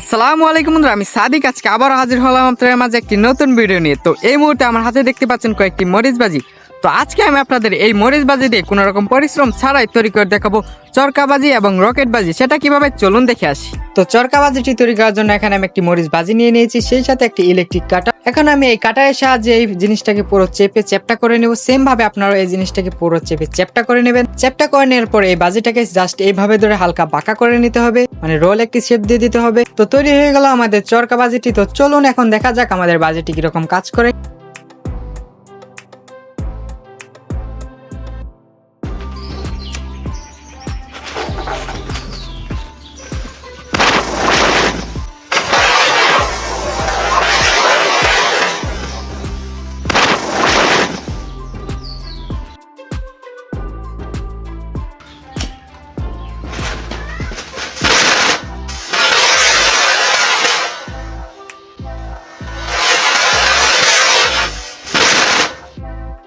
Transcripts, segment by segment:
আসসালামু আলাইকুম বন্ধুরা, আমি সাদিক। আজকে আবার হাজির হলাম আপনাদের মাঝে একটি নতুন ভিডিও নিয়ে। তো এই মুহূর্তে আমার হাতে দেখতে পাচ্ছেন কয়েকটি মরিচবাজি তো আজকে আমি আপনাদের এই মরিচবাজি দিয়ে কোনো রকম পরিশ্রম ছাড়াই তৈরি করে দেখাবো চরকাবাজি এবং রকেটবাজি। সেটা কীভাবে? চলুন দেখে আসি। তো চরকাবাজিটি তৈরি করার জন্য এখানে আমি একটি মরিচ বাজি নিয়ে নিয়েছি, সেই সাথে একটি ইলেকট্রিক কাটা এখন আমি এই কাটারের সাহায্যে এই জিনিসটাকে পুরো চেপে চ্যাপটা করে নেব। সেম ভাবে আপনারা এই জিনিসটাকে পুরো চেপে চ্যাপটা করে নেবেন। চ্যাপটা করে নেওয়ার পরে এই বাজিটাকে জাস্ট এইভাবে ধরে হালকা বাঁকা করে নিতে হবে মানে রোল একটি শেপ দিয়ে দিতে হবে। তো তৈরি হয়ে গেল আমাদের চরকা বাজিটি তো চলুন এখন দেখা যাক আমাদের বাজিটি কীরকম কাজ করে।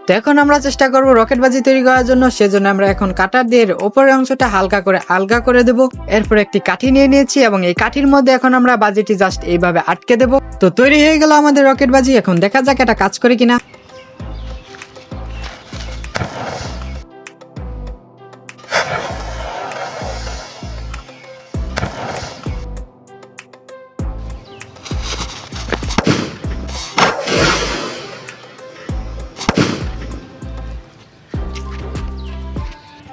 তো এখন আমরা চেষ্টা করব রকেট বাজি তৈরি করার জন্য, সেজন্য আমরা এখন কাটার দিয়ে ওপরের অংশটা হালকা করে আলগা করে দেব। এরপর একটি কাঠি নিয়ে নিয়েছি এবং এই কাঠির মধ্যে এখন আমরা বাজিটি জাস্ট এইভাবে আটকে দেব। তো তৈরি হয়ে গেল আমাদের রকেট বাজি এখন দেখা যাক এটা কাজ করে কিনা।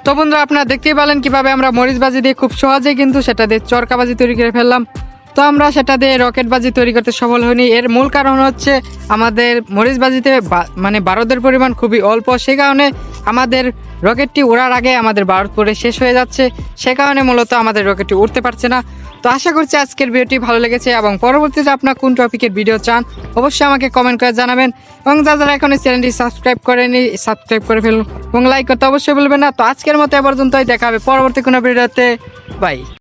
তো বন্ধুরা, আপনারা দেখতেই পেলেন কীভাবে আমরা মরিচবাজি দিয়ে খুব সহজেই কিন্তু সেটা দিয়ে চরকাবাজি তৈরি করে ফেললাম। তো আমরা সেটা দিয়ে রকেটবাজি তৈরি করতে সফল হইনি। এর মূল কারণ হচ্ছে আমাদের মরিচবাজিতে মানে বারদের পরিমাণ খুবই অল্প। সে কারণে আমাদের রকেটটি ওড়ার আগে আমাদের ভারত পরে শেষ হয়ে যাচ্ছে। সে কারণে মূলত আমাদের রকেটটি উঠতে পারছে না। তো আশা করছি আজকের ভিডিওটি ভালো লেগেছে এবং পরবর্তীতে আপনার কোন টপিকের ভিডিও চান, অবশ্যই আমাকে কমেন্ট করে জানাবেন। এবং যারা এখন চ্যানেলটি সাবস্ক্রাইব করেনি সাবস্ক্রাইব করে ফেলুন এবং লাইক করতে অবশ্যই বলবেন না। তো আজকের মতো এ পর্যন্তই। দেখা হবে পরবর্তী কোনো ভিডিওতে। বাই